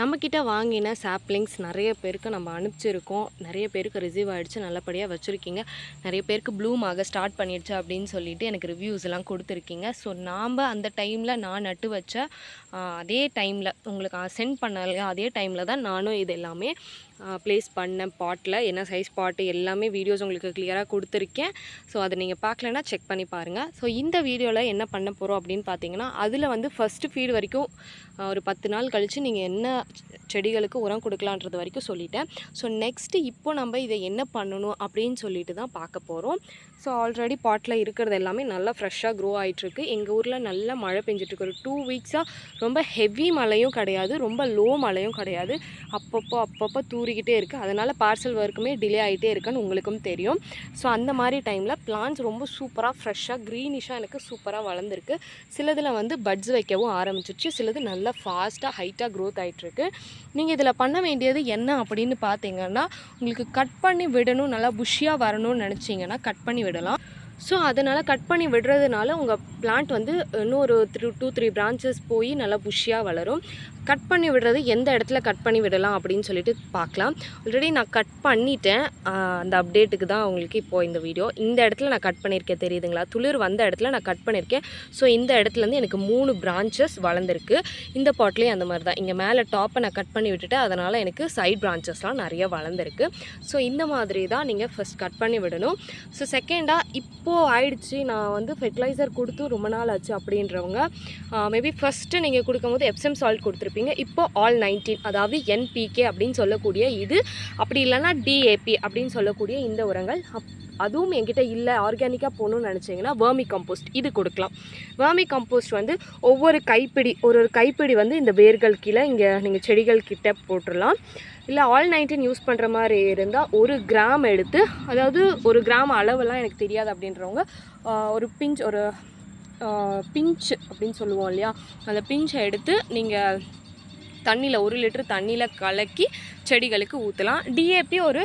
நம்மக்கிட்ட வாங்கின சாப்லிங்ஸ் நிறைய பேருக்கு நம்ம அனுப்பிச்சிருக்கோம். நிறைய பேருக்கு ரிசீவ் ஆகிடுச்சு நல்லபடியாக வச்சுருக்கீங்க. நிறைய பேருக்கு ப்ளூம் ஆக ஸ்டார்ட் பண்ணிடுச்சு அப்படின்னு சொல்லிட்டு எனக்கு ரிவ்யூஸ் எல்லாம் கொடுத்துருக்கீங்க. ஸோ நாம் அந்த டைமில் நான் நட்டு வச்ச அதே டைமில் உங்களுக்கு சென்ட் பண்ண அதே டைமில் தான் நானும் இது எல்லாமே ப்ளேஸ் பண்ணேன் பாட்டில் என்ன சைஸ் பாட்டு எல்லாமே வீடியோஸ் உங்களுக்கு கிளியராக கொடுத்துருக்கேன். ஸோ அதை நீங்கள் பார்க்கலன்னா செக் பண்ணி பாருங்கள் ஸோ இந்த வீடியோவில் என்ன பண்ண போகிறோம் அப்படின்னு பார்த்தீங்கன்னா அதில் வந்து ஃபஸ்ட்டு ஃபீடு வரைக்கும் ஒரு பத்து நாள் கழித்து நீங்கள் என்ன செடிகளுக்கு உரம் கொடுக்கலான்றது வரைக்கும் சொல்லிட்டேன். ஸோ நெக்ஸ்ட்டு இப்போ நம்ம இதை என்ன பண்ணணும் அப்படின்னு சொல்லிட்டு தான் பார்க்க போகிறோம் ஸோ ஆல்ரெடி பாட்டில் இருக்கிறது எல்லாமே நல்லா ஃப்ரெஷ்ஷாக க்ரோ ஆகிட்டுருக்கு எங்கள் ஊரில் நல்லா மழை பெஞ்சிட்ருக்கு ஒரு டூ வீக்ஸாக ரொம்ப ஹெவி மழையும் கிடையாது ரொம்ப லோ மழையும் கிடையாது. அப்பப்போ அப்பப்போ தூறிக்கிட்டே இருக்குது அதனால் பார்சல் ஒர்க்குமே டிலே ஆகிட்டே இருக்குன்னு உங்களுக்கும் தெரியும். ஸோ அந்த மாதிரி டைமில் பிளான்ஸ் ரொம்ப சூப்பராக ஃப்ரெஷ்ஷாக க்ரீனிஷாக எனக்கு சூப்பராக வளர்ந்துருக்கு. சிலதில் வந்து பட்ஸ் வைக்கவும் ஆரம்பிச்சிருச்சு. சிலது நல்லா ஃபாஸ்ட்டாக ஹைட்டாக க்ரோத் ஆகிட்டுருக்கு நீங்கள் இதில் பண்ண வேண்டியது என்ன அப்படின்னு பார்த்தீங்கன்னா உங்களுக்கு கட் பண்ணி விடணும் நல்லா புஷியாக வரணும்னு நினச்சிங்கன்னா கட் பண்ணி விடலாம். ஸோ அதனால் கட் பண்ணி விடுறதுனால உங்கள் பிளான்ட் வந்து இன்னும் ஒரு த்ரீ டூ த்ரீ பிரான்ச்சஸ் போய் நல்லா புஷ்ஷியாக வளரும். கட் பண்ணி விடுறது எந்த இடத்துல கட் பண்ணி விடலாம் அப்படின்னு சொல்லிட்டு பார்க்கலாம். ஆல்ரெடி நான் கட் பண்ணிட்டேன். அந்த அப்டேட்டுக்கு தான் உங்களுக்கு இப்போது இந்த வீடியோ இந்த இடத்துல நான் கட் பண்ணியிருக்கேன் தெரியுதுங்களா? துளிர் வந்த இடத்துல நான் கட் பண்ணியிருக்கேன். ஸோ இந்த இடத்துலேருந்து எனக்கு மூணு பிரான்ச்சஸ் வளர்ந்துருக்கு. இந்த பாட்லேயும் அந்த மாதிரி தான். இங்கே மேலே டாப்பை நான் கட் பண்ணி விட்டுட்டு அதனால் எனக்கு சைட் பிரான்ச்சஸ்லாம் நிறைய வளர்ந்துருக்கு. ஸோ இந்த மாதிரி தான் நீங்கள் ஃபஸ்ட் கட் பண்ணி விடணும். ஸோ செகண்டாக இப்போது ஆயிடுச்சு. நான் வந்து ஃபெர்டிலைசர் கொடுத்து ரொம்ப நாள் ஆச்சு அப்படின்றவங்க மேபி ஃபஸ்ட்டு நீங்கள் கொடுக்கும்போது எப்சம் சால்ட் கொடுத்துருப்பீங்க. இப்போ ஆல் நைன்டீன் அதாவது என்பிகே அப்படின்னு சொல்லக்கூடிய இது அப்படி இல்லைன்னா டிஏபி அப்படின்னு சொல்லக்கூடிய இந்த உரங்கள். அப் அதுவும் என்கிட்ட இல்லை. ஆர்கானிக்காக போகணும்னு நினச்சிங்கன்னா வேர்மி கம்போஸ்ட் இது கொடுக்கலாம். வேர்மி கம்போஸ்ட் வந்து ஒவ்வொரு கைப்பிடி ஒரு ஒரு கைப்பிடி வந்து இந்த வேர்கள் கீழே இங்கே நீங்கள் செடிகள் கிட்ட போட்டுடலாம். இல்லை ஆல் நைன்டீன் யூஸ் பண்ணுற மாதிரி இருந்தால் ஒரு கிராம் எடுத்து அதாவது ஒரு கிராம் அளவெல்லாம் எனக்கு தெரியாது அப்படின்றவங்க ஒரு பிஞ்ச் ஒரு பிஞ்ச் அப்படின்னு சொல்லுவோம் இல்லையா? அந்த பிஞ்சை எடுத்து நீங்கள் தண்ணியில் ஒரு லிட்டர் தண்ணியில் கலக்கி செடிகளுக்கு ஊற்றலாம் டிஏபி ஒரு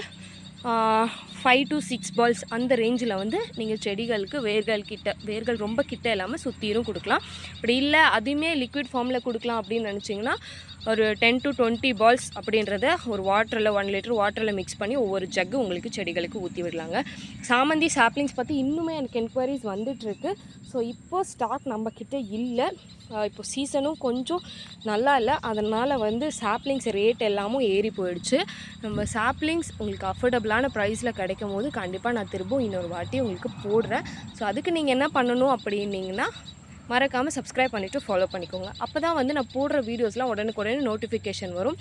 ஃபைவ் டு சிக்ஸ் பால்ஸ் அந்த ரேஞ்சில் வந்து நீங்கள் செடிகளுக்கு வேர்கள் கிட்ட வேர்கள் ரொம்ப கிட்ட இல்லாமல் சுற்றியும் கொடுக்கலாம். அப்படி இல்லை அதையுமே லிக்விட் ஃபார்மில் கொடுக்கலாம் அப்படின்னு நினச்சிங்கன்னா ஒரு டென் டு டுவெண்ட்டி பால்ஸ் அப்படின்றத ஒரு வாட்டரில் ஒன் லிட்டர் வாட்டரில் மிக்ஸ் பண்ணி ஒவ்வொரு ஜக்கு உங்களுக்கு செடிகளுக்கு ஊற்றி விடலாங்க. சாமந்தி சாப்ளிங்ஸ் பற்றி இன்னுமே எனக்கு என்கொயரிஸ் வந்துட்டுருக்கு. ஸோ இப்போது ஸ்டாக் நம்மக்கிட்ட இல்லை. இப்போ சீசனும் கொஞ்சம் நல்லா இல்லை. அதனால் வந்து சாப்ளிங்ஸ் ரேட் எல்லாமும் ஏறி போயிடுச்சு. நம்ம சாப்ளிங்ஸ் உங்களுக்கு அஃபோர்டபுளான ப்ரைஸில் கிடைக்கும் போது கண்டிப்பாக நான் திரும்பவும் இன்னொரு வாட்டி உங்களுக்கு போடுறேன். ஸோ அதுக்கு நீங்கள் என்ன பண்ணணும் அப்படின்னீங்கன்னா மறக்காமல் சப்ஸ்கிரைப் பண்ணிவிட்டு ஃபாலோ பண்ணிக்கோங்க. அப்போ தான் வந்து நான் போடுற வீடியோஸ்லாம் உடனுக்குடனே நோட்டிஃபிகேஷன் வரும்.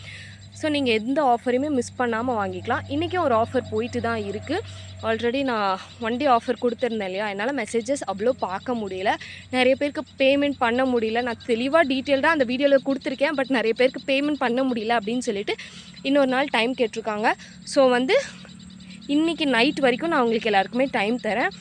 ஸோ நீங்கள் எந்த ஆஃபரையுமே மிஸ் பண்ணாமல் வாங்கிக்கலாம். இன்றைக்கும் ஒரு ஆஃபர் போயிட்டு தான் இருக்குது ஆல்ரெடி நான் ஒன் டே ஆஃபர் கொடுத்துருந்தேன் இல்லையா? என்னால் மெசேஜஸ் அவ்வளோ பார்க்க முடியல. நிறைய பேருக்கு பேமெண்ட் பண்ண முடியல. நான் தெளிவாக டீட்டெயில்டாக அந்த வீடியோவில் கொடுத்துருக்கேன். பட் நிறைய பேருக்கு பேமெண்ட் பண்ண முடியல அப்படின்னு சொல்லிட்டு இன்னொரு நாள் டைம் கேட்டிருக்காங்க. ஸோ வந்து இன்றைக்கி நைட் வரைக்கும் நான் உங்களுக்கு எல்லாருக்குமே டைம் தரேன்.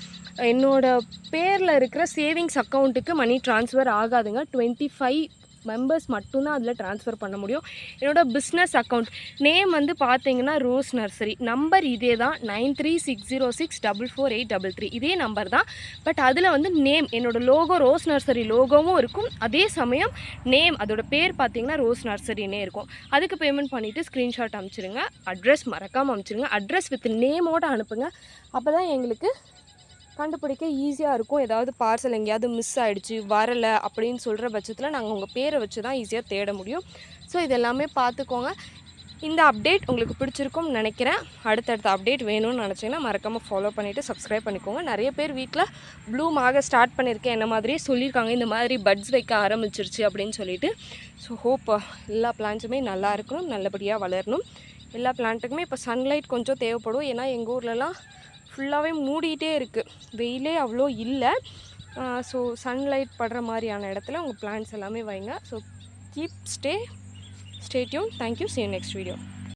என்னோடய பேரில் இருக்கிற சேவிங்ஸ் அக்கௌண்ட்டுக்கு மணி ட்ரான்ஸ்ஃபர் ஆகாதுங்க. டுவெண்ட்டி ஃபைவ் மெம்பர்ஸ் மட்டும்தான் அதில் ட்ரான்ஸ்ஃபர் பண்ண முடியும். என்னோட பிஸ்னஸ் அக்கௌண்ட் நேம் வந்து பார்த்தீங்கன்னா ரோஸ் நர்சரி. நம்பர் இதே தான். Nine three six zero six double four eight double three. இதே நம்பர் தான். பட் அதில் வந்து நேம் என்னோடய லோகோ ரோஸ் நர்சரி லோகோவும் இருக்கும். அதே சமயம் நேம் அதோட பேர் பார்த்தீங்கன்னா ரோஸ் நர்சரினே இருக்கும். அதுக்கு பேமெண்ட் பண்ணிவிட்டு ஸ்க்ரீன்ஷாட் அனுப்பிச்சிருங்க அட்ரஸ் மறக்காமல் அனுப்பிச்சிருங்க அட்ரஸ் வித் நேமோடு அனுப்புங்க. அப்போ தான் எங்களுக்கு கண்டுபிடிக்க ஈஸியாக இருக்கும். ஏதாவது பார்சல் எங்கேயாவது மிஸ் ஆகிடுச்சு வரலை அப்படின்னு சொல்கிற பட்சத்தில் நாங்கள் உங்கள் பேரை வச்சு தான் ஈஸியாக தேட முடியும். ஸோ இது எல்லாமே பார்த்துக்கோங்க. இந்த அப்டேட் உங்களுக்கு பிடிச்சிருக்கும்னு நினைக்கிறேன். அடுத்தடுத்த அப்டேட் வேணும்னு நினச்சிங்கன்னா மறக்காமல் ஃபாலோ பண்ணிவிட்டு சப்ஸ்கிரைப் பண்ணிக்கோங்க. நிறைய பேர் வீட்டில் ப்ளூம் ஆக ஸ்டார்ட் பண்ணியிருக்கேன் என்ன மாதிரியே சொல்லியிருக்காங்க. இந்த மாதிரி பட்ஸ் வைக்க ஆரம்பிச்சிருச்சு அப்படின்னு சொல்லிட்டு. ஸோ ஹோப் எல்லா பிளான்ஸுமே நல்லா இருக்கணும் நல்லபடியாக வளரணும். எல்லா பிளான்ட்டுக்குமே இப்போ சன்லைட் கொஞ்சம் தேவைப்படும். ஏன்னா எங்கள் ஊர்லலாம் ஃபுல்லாகவே மூடிட்டே இருக்குது வெயிலே அவ்வளோ இல்லை. ஸோ சன்லைட் படுற மாதிரியான இடத்துல உங்கள் பிளான்ஸ் எல்லாமே வைங்க. So keep stay stay tuned thank you see next video